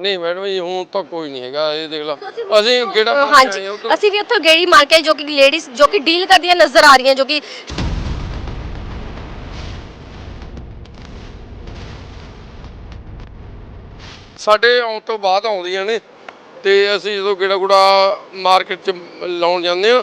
ਨਹੀਂ ਮੈਡਮ ਜੀ ਹੁਣ ਤਾਂ ਕੋਈ ਨਹੀਂ ਹੈਗਾ ਇਹ ਦੇਖ ਲਾ ਅਸੀਂ ਕਿਹੜਾ ਹਾਂਜੀ ਅਸੀਂ ਵੀ ਉੱਥੋਂ ਗੇੜੀ ਮਾਰ ਕੇ ਆਏ ਜੋ ਕਿ ਲੇਡੀਜ਼ ਜੋ ਕਿ ਡੀਲ ਕਰਦੀਆਂ ਨਜ਼ਰ ਆ ਰਹੀਆਂ ਜੋ ਕਿ ਸਾਡੇ ਆਉਣ ਤੋਂ ਬਾਅਦ ਆਉਂਦੀਆਂ ਨੇ ਤੇ ਅਸੀਂ ਜਦੋਂ ਗੇੜਾ ਗੁੜਾ ਮਾਰਕੀਟ ਚ ਲਾਉਣ ਜਾਂਦੇ ਆ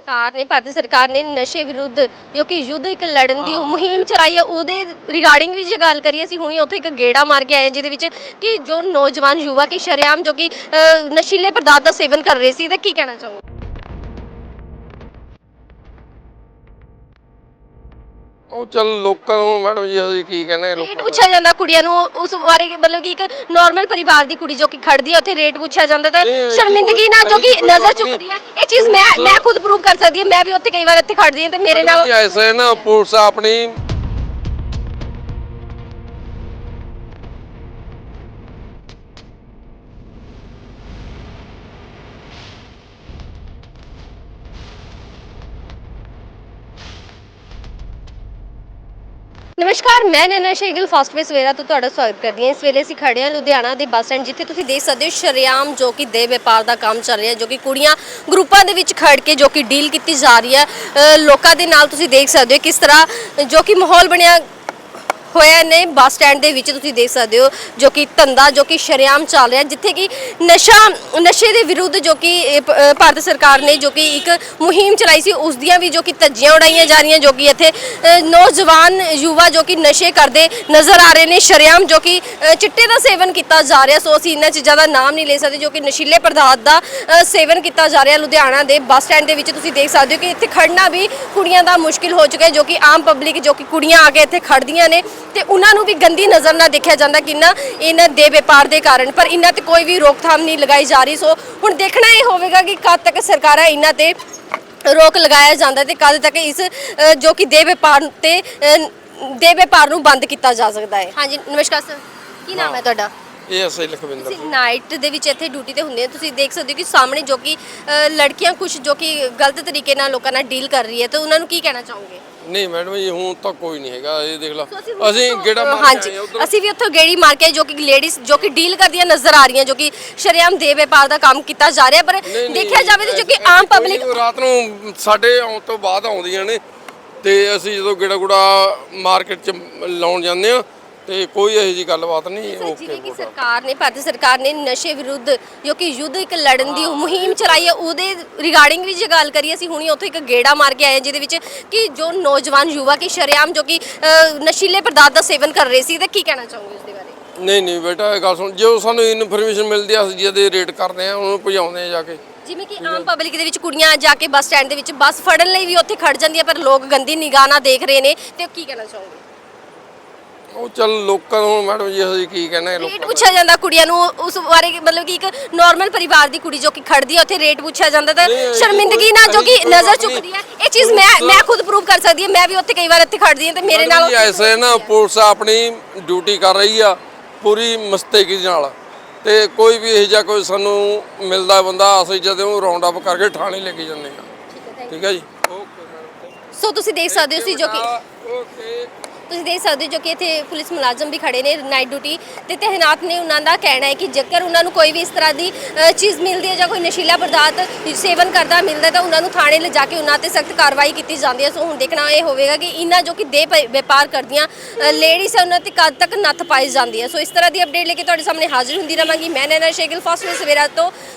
ਸਰਕਾਰ ਨੇ ਭਾਰਤ ਸਰਕਾਰ ਨੇ ਨਸ਼ੇ ਵਿਰੁੱਧ ਜੋ ਕਿ ਯੁੱਧ ਇੱਕ ਲੜਨ ਦੀ ਮੁਹਿੰਮ ਚਲਾਈ ਹੈ ਉਹਦੇ ਰਿਗਾਰਡਿੰਗ ਵੀ ਜੇ ਗੱਲ ਕਰੀਏ ਅਸੀਂ ਹੁਣੇ ਉੱਥੇ ਇੱਕ ਗੇੜਾ ਮਾਰ ਕੇ ਆਏ ਹਾਂ, ਜਿਹਦੇ ਵਿੱਚ ਕਿ ਜੋ ਨੌਜਵਾਨ ਯੁਵਾ ਕਿ ਸ਼ਰੇਆਮ ਜੋ ਕਿ ਅ, ਨਸ਼ੀਲੇ ਪਦਾਰਥ ਦਾ ਸੇਵਨ ਕਰ ਰਹੇ ਸੀ ਤੇ ਕੀ ਕਹਿਣਾ ਚਾਹੋਗੇ? ਉਹ ਚੱਲ ਲੋਕਾਂ ਨੂੰ ਮੈਡਮ ਜੀ ਅਸੀਂ ਕੀ ਕਹਿੰਦੇ ਰੇਟ ਲੋਕਾਂ ਪੁੱਛਿਆ ਜਾਂਦਾ ਕੁੜੀਆਂ ਨੂੰ ਉਸ ਬਾਰੇ ਮਤਲਬ ਕਿ ਇੱਕ ਨਾਰਮਲ ਪਰਿਵਾਰ ਦੀ ਕੁੜੀ ਜੋ ਕਿ ਖੜਦੀ ਹੈ ਉੱਥੇ ਰੇਟ ਪੁੱਛਿਆ ਜਾਂਦਾ ਤਾਂ ਸ਼ਰਮਿੰਦਗੀ ਨਾਲ ਜੋ ਕਿ ਨਜ਼ਰ ਚੁੱਕਦੀ ਹੈ ਇਹ ਚੀਜ਼ ਮੈਂ ਮੈਂ ਖੁਦ ਪ੍ਰੂਵ ਕਰ ਸਕਦੀ ਹਾਂ ਮੈਂ ਵੀ ਉੱਥੇ ਕਈ ਵਾਰ ਇੱਥੇ ਖੜਦੀ ਹਾਂ ਤੇ ਮੇਰੇ ਨਾਲ ਐਸੇ ਨਾ ਪੁਲਿਸ ਆਪਣੀ ਨਮਸਕਾਰ ਮੈਂ ਨੈਨਾ ਸ਼ੇਗਲ ਫਾਸਟ ਵੇ ਸਵੇਰਾ ਤੋਂ ਤੁਹਾਡਾ ਸਵਾਗਤ ਕਰਦੀ ਹਾਂ। ਇਸ ਵੇਲੇ ਅਸੀਂ ਖੜੇ ਹਾਂ ਲੁਧਿਆਣਾ ਦੇ ਬੱਸ ਸਟੈਂਡ ਜਿੱਥੇ ਤੁਸੀਂ ਦੇਖ ਸਕਦੇ ਹੋ ਸ਼ਰੇਆਮ ਜੋ ਕਿ ਦੇ ਵਪਾਰ ਦਾ ਕੰਮ ਚੱਲ ਰਿਹਾ ਜੋ ਕਿ ਕੁੜੀਆਂ ਗਰੁੱਪਾਂ ਦੇ ਵਿੱਚ ਖੜ ਕੇ ਜੋ ਕਿ ਡੀਲ ਕੀਤੀ ਜਾ ਰਹੀ ਹੈ। ਅ, ਲੋਕਾਂ ਦੇ ਨਾਲ ਤੁਸੀਂ ਦੇਖ ਸਕਦੇ ਹੋ ਕਿਸ ਤਰ੍ਹਾਂ ਜੋ ਕਿ ਮਾਹੌਲ ਬਣਿਆ ਹੋਇਆ ਨੇ ਬੱਸ ਸਟੈਂਡ ਦੇ ਵਿੱਚ ਤੁਸੀਂ ਦੇਖ ਸਕਦੇ ਹੋ ਜੋ ਕਿ ਧੰਦਾ ਜੋ ਕਿ ਸ਼ਰੇਆਮ ਚੱਲ ਰਿਹਾ ਜਿੱਥੇ ਕਿ ਨਸ਼ਾ ਨਸ਼ੇ ਦੇ ਵਿਰੁੱਧ ਜੋ ਕਿ ਇਹ ਪ- ਅ, ਭਾਰਤ ਸਰਕਾਰ ਨੇ ਜੋ ਕਿ ਇੱਕ ਮੁਹਿੰਮ ਚਲਾਈ ਸੀ ਉਸ ਦੀਆਂ ਵੀ ਜੋ ਕਿ ਧੱਜੀਆਂ ਉਡਾਈਆਂ ਜਾ ਰਹੀਆਂ ਜੋ ਕਿ ਇੱਥੇ ਅ, ਨੌਜਵਾਨ ਯੁਵਾ ਜੋ ਕਿ ਨਸ਼ੇ ਕਰਦੇ ਨਜ਼ਰ ਆ ਰਹੇ ਨੇ ਸ਼ਰੇਆਮ ਜੋ ਕਿ ਅ, ਚਿੱਟੇ ਦਾ ਸੇਵਨ ਕੀਤਾ ਜਾ ਰਿਹਾ ਸੋ ਅਸੀਂ ਇਹਨਾਂ ਚੀਜ਼ਾਂ ਦਾ ਨਾਮ ਨਹੀਂ ਲੈ ਸਕਦੇ ਜੋ ਕਿ ਨਸ਼ੀਲੇ ਪਦਾਰਥ ਦਾ ਅ, ਸੇਵਨ ਕੀਤਾ ਜਾ ਰਿਹਾ ਲੁਧਿਆਣਾ ਦੇ ਬੱਸ ਸਟੈਂਡ ਦੇ ਵਿੱਚ ਤੁਸੀਂ ਦੇਖ ਸਕਦੇ ਹੋ ਕਿ ਇੱਥੇ ਖੜਨਾ ਵੀ ਕੁੜੀਆਂ ਦਾ ਮੁਸ਼ਕਿਲ ਹੋ ਚੁੱਕਾ ਹੈ ਜੋ ਕਿ ਆਮ ਪਬਲਿਕ ਜੋ ਕਿ ਕੁੜੀਆਂ ਆ ਕੇ ਇੱਥੇ ਖੜਦੀਆਂ ਨੇ ਤੇ ਉਹਨਾਂ ਨੂੰ ਵੀ ਗੰਦੀ ਨਜ਼ਰ ਨਾਲ ਦੇਖਿਆ ਜਾਂਦਾ ਕਿ ਨਾ ਇਹਨਾਂ ਦੇ ਵਪਾਰ ਦੇ ਕਾਰਨ ਪਰ ਇਹਨਾਂ ਤੇ ਕੋਈ ਵੀ ਰੋਕਥਾਮ ਨਹੀਂ ਲਗਾਈ ਜਾ ਰਹੀ। ਸੋ ਹੁਣ ਦੇਖਣਾ ਇਹ ਹੋਵੇਗਾ ਕਿ ਕਦ ਤੱਕ ਸਰਕਾਰਾਂ ਇਹਨਾਂ ਤੇ ਰੋਕ ਲਗਾਇਆ ਜਾਂਦਾ ਤੇ ਕਦ ਤੱਕ ਇਸ ਜੋ ਕਿ ਦੇ ਵਪਾਰ ਤੇ ਦੇ ਵਪਾਰ ਨੂੰ ਬੰਦ ਕੀਤਾ ਜਾ ਸਕਦਾ ਹੈ। ਹਾਂਜੀ ਨਮਸਕਾਰ ਸਰ। ਕੀ ਨਾਮ ਹੈ ਤੁਹਾਡਾ? ਇਹ ਅਸੀਂ ਲਖਵਿੰਦਰ ਤੁਸੀਂ ਨਾਈਟ ਦੇ ਵਿੱਚ ਇੱਥੇ ਡਿਊਟੀ ਤੇ ਹੁੰਦੇ ਹੋ। ਤੁਸੀਂ ਦੇਖ ਸਕਦੇ ਹੋ ਕਿ ਸਾਹਮਣੇ ਜੋ ਕਿ ਲੜਕੀਆਂ ਕੁਝ ਜੋ ਕਿ ਗਲਤ ਤਰੀਕੇ ਨਾਲ ਲੋਕਾਂ ਨਾਲ ਡੀਲ ਕਰ ਰਹੀ ਹੈ। ਤੇ ਉਹਨਾਂ ਨੂੰ ਕੀ ਕਹਿਣਾ ਚਾਹੋਗੇ? ਨਹੀਂ ਮੈਡਮ ਜੀ ਹੁਣ ਤਾਂ ਕੋਈ ਨਹੀਂ ਹੈਗਾ ਇਹ ਦੇਖ ਲਾ। ਅਸੀਂ ਗੇੜਾ ਮਾਰ ਹਾਂਜੀ। ਅਸੀਂ ਵੀ ਉੱਥੋਂ ਗੇੜੀ ਮਾਰ ਕੇ ਜੋ ਕਿ ਲੇਡੀਜ਼ ਜੋ ਕਿ ਡੀਲ ਕਰਦੀਆਂ ਨਜ਼ਰ ਆ ਰਹੀਆਂ ਜੋ ਕਿ ਸ਼ਰੇਆਮ ਦੇ ਵਪਾਰ ਦਾ ਕੰਮ ਕੀਤਾ ਜਾ ਰਿਹਾ ਪਰ ਦੇਖਿਆ ਜਾਵੇ ਤਾਂ ਜੋ ਕਿ ਆਮ ਪਬਲਿਕ ਰਾਤ ਨੂੰ ਸਾਡੇ ਆਉਣ ਤੋਂ ਬਾਅਦ ਆਉਂਦੀਆਂ ਨੇ ਤੇ ਅਸੀਂ ਜਦੋਂ ਗੇੜਾ ਗੁੜਾ ਮਾਰਕੀਟ ਚ ਲਾਉਣ ਜਾਂਦੇ ਆ ਤੇ ਕੋਈ ਇਹੋ ਜੀ ਗੱਲਬਾਤ ਨਹੀਂ ਓਕੇ ਕਿ ਸਰਕਾਰ ਨੇ ਭਾਰਤ ਸਰਕਾਰ ਨੇ ਨਸ਼ੇ ਵਿਰੁੱਧ ਜੋ ਕਿ ਯੁੱਧ ਇੱਕ ਲੜਨ ਦੀ ਮੁਹਿੰਮ ਚਲਾਈ ਹੈ ਉਹਦੇ ਰਿਗਾਰਡਿੰਗ ਵੀ ਜੇ ਗੱਲ ਕਰੀਏ ਅਸੀਂ ਹੁਣੀ ਉੱਥੇ ਇੱਕ ਗੇੜਾ ਮਾਰ ਕੇ ਆਏ ਹਾਂ, ਜਿਹਦੇ ਵਿੱਚ ਕਿ ਜੋ ਨੌਜਵਾਨ ਯੁਵਾ ਕਿ ਸ਼ਰੇਆਮ ਜੋ ਕਿ ਅ, ਨਸ਼ੀਲੇ ਪਦਾਰਥ ਦਾ ਸੇਵਨ ਕਰ ਰਹੇ ਸੀ ਤੇ ਕੀ ਕਹਿਣਾ ਚਾਹੋਗੇ ਉਸ ਦੇ ਬਾਰੇ? ਨਹੀਂ ਨਹੀਂ ਬੇਟਾ ਇਹ ਗੱਲ ਸੁਣ ਜੋ ਸਾਨੂੰ ਇਨਫੋਰਮੇਸ਼ਨ ਮਿਲਦੀ ਆ ਅਸੀਂ ਜਿਹਦੇ ਰੇਟ ਕਰਦੇ ਆ ਉਹਨੂੰ ਭਜਾਉਂਦੇ ਆ ਜਾ ਕੇ। ਜਿਵੇਂ ਕਿ ਆਮ ਪਬਲਿਕ ਦੇ ਵਿੱਚ ਕੁੜੀਆਂ ਜਾ ਕੇ ਬੱਸ ਸਟੈਂਡ ਦੇ ਵਿੱਚ ਬੱਸ ਫੜਨ ਲਈ ਵੀ ਉੱਥੇ ਖੜ ਜਾਂਦੀਆਂ ਪਰ ਲੋਕ ਗੰਦੀ ਨਿਗਾਹ ਨਾਲ ਦੇਖ ਰਹੇ ਨੇ ਤੇ ਕੀ ਕਹਿਣਾ ਚਾਹੋਗੇ? ਉਹ ਚੱਲ ਲੋਕਾਂ ਨੂੰ ਮੈਡਮ ਜੀ ਅਸੀਂ ਕੀ ਰੇਟ ਲੋਕਾਂ ਪੁੱਛਿਆ ਜਾਂਦਾ ਕੁੜੀਆਂ ਨੂੰ ਉਸ ਬਾਰੇ ਮਤਲਬ ਕਿ ਇੱਕ ਨਾਰਮਲ ਪਰਿਵਾਰ ਦੀ ਕੁੜੀ ਜੋ ਕਿ ਖੜਦੀ ਹੈ ਉੱਥੇ ਰੇਟ ਪੁੱਛਿਆ ਜਾਂਦਾ ਤਾਂ ਨਹੀਂ, ਇਹ ਸ਼ਰਮਿੰਦਗੀ ਨਾਲ ਜੋ ਕਿ ਕੋਈ ਨਜ਼ਰ ਬਾਤ। ਚੁੱਕਦੀ ਹੈ ਇਹ ਚੀਜ਼ ਮੈਂ ਮੈਂ ਖੁਦ ਪ੍ਰੂਵ ਕਰ ਸਕਦੀ ਹਾਂ ਮੈਂ ਵੀ ਉੱਥੇ ਕਈ ਵਾਰ ਇੱਥੇ ਖੜਦੀ ਹਾਂ ਤੇ ਮੇਰੇ ਨਾਲ ਜੀ ਐਸੇ ਨਾ ਪੁਲਿਸ ਆਪਣੀ ਡਿਊਟੀ ਕਰ ਰਹੀ ਆ ਪੂਰੀ ਮਸਤੇਗੀ ਨਾਲ। ਤੇ ਕੋਈ ਵੀ ਇਹ ਜਿਹਾ ਕੋਈ ਸਾਨੂੰ ਮਿਲਦਾ ਬੰਦਾ ਅਸੀਂ ਜਦੋਂ ਰਾਉਂਡ ਅਪ ਕਰਕੇ ਥਾਣੇ ਲੈ ਕੇ ਜਾਂਦੇ ਆ ਠੀਕ ਹੈ ਜੀ? ਓਕੇ ਸੋ ਤੁਸੀਂ ਦੇਖ ਸਕਦੇ ਹੋ ਸੀ ਜੋ ਕਿ ਓਕੇ ਤੁਸੀਂ ਦੇਖ ਸਕਦੇ ਹੋ ਜੋ ਕਿ ਇੱਥੇ ਪੁਲਿਸ ਮੁਲਾਜ਼ਮ ਵੀ ਖੜੇ ਨੇ ਨਾਈਟ ਡਿਊਟੀ ਤੇ ਤਹਿਨਾਤ ਨੇ ਉਹਨਾਂ ਦਾ ਕਹਿਣਾ ਹੈ ਕਿ ਜੇਕਰ ਉਹਨਾਂ ਨੂੰ ਕੋਈ ਵੀ ਇਸ ਤਰ੍ਹਾਂ ਦੀ ਚੀਜ਼ ਮਿਲਦੀ ਹੈ ਜਾਂ ਕੋਈ ਨਸ਼ੀਲਾ ਪਦਾਰਥ ਸੇਵਨ ਕਰਦਾ ਮਿਲਦਾ ਤਾਂ ਉਹਨਾਂ ਨੂੰ ਥਾਣੇ ਲਿਜਾ ਕੇ ਉਹਨਾਂ ਤੇ ਸਖਤ ਕਾਰਵਾਈ ਕੀਤੀ ਜਾਂਦੀ ਹੈ। ਸੋ ਹੁਣ ਦੇਖਣਾ ਇਹ ਹੋਵੇਗਾ ਕਿ ਇਹਨਾਂ ਜੋ ਕਿ ਦੇ ਵਪਾਰ ਕਰਦੀਆਂ ਲੇਡੀਜ਼ ਹੈ, ਉਹਨਾਂ ਤੇ ਕਦ ਤੱਕ ਨੱਥ ਪਾਈ ਜਾਂਦੀ ਹੈ। ਸੋ ਇਸ ਤਰ੍ਹਾਂ ਦੀ ਅਪਡੇਟ ਲੈ ਕੇ ਤੁਹਾਡੇ ਸਾਹਮਣੇ ਹਾਜ਼ਰ ਹੁੰਦੀ ਰਵਾਂਗੀ ਮੈਂ ਨੈਨਾ ਸ਼ੇਗਲ ਫਾਸਟ ਸਵੇਰਾ ਤੋਂ।